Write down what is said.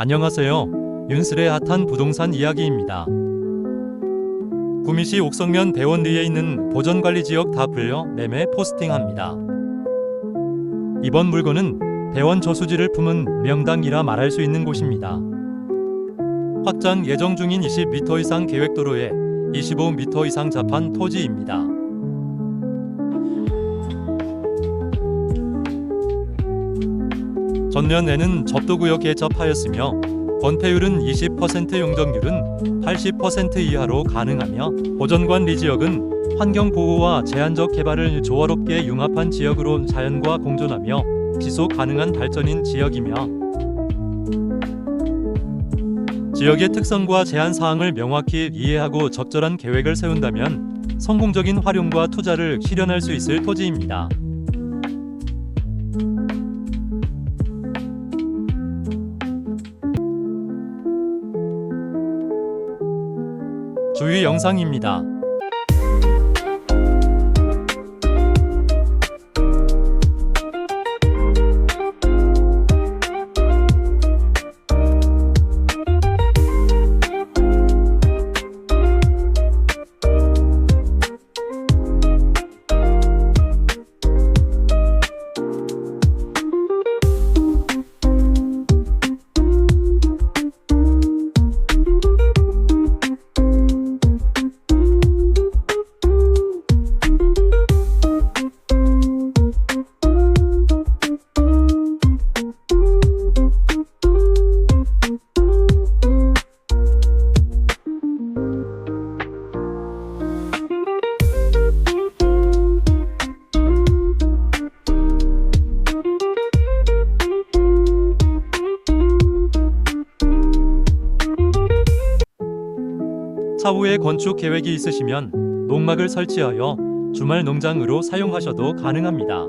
안녕하세요. 윤슬의 핫한 부동산 이야기입니다. 구미시 옥성면 대원리에 있는 보전관리지역 다 풀려 매매 포스팅합니다. 이번 물건은 대원 저수지를 품은 명당이라 말할 수 있는 곳입니다. 확장 예정 중인 20m 이상 계획도로에 25m 이상 잡한 토지입니다. 전년에는 접도구역에 접하였으며 권태율은 20% 용적률은 80% 이하로 가능하며 보전관 리지역은 환경 보호와 제한적 개발을 조화롭게 융합한 지역으로 자연과 공존하며 지속 가능한 발전인 지역이며 지역의 특성과 제한 사항을 명확히 이해하고 적절한 계획을 세운다면 성공적인 활용과 투자를 실현할 수 있을 토지입니다. 주의 영상입니다. 차후에 건축 계획이 있으시면 농막을 설치하여 주말 농장으로 사용하셔도 가능합니다.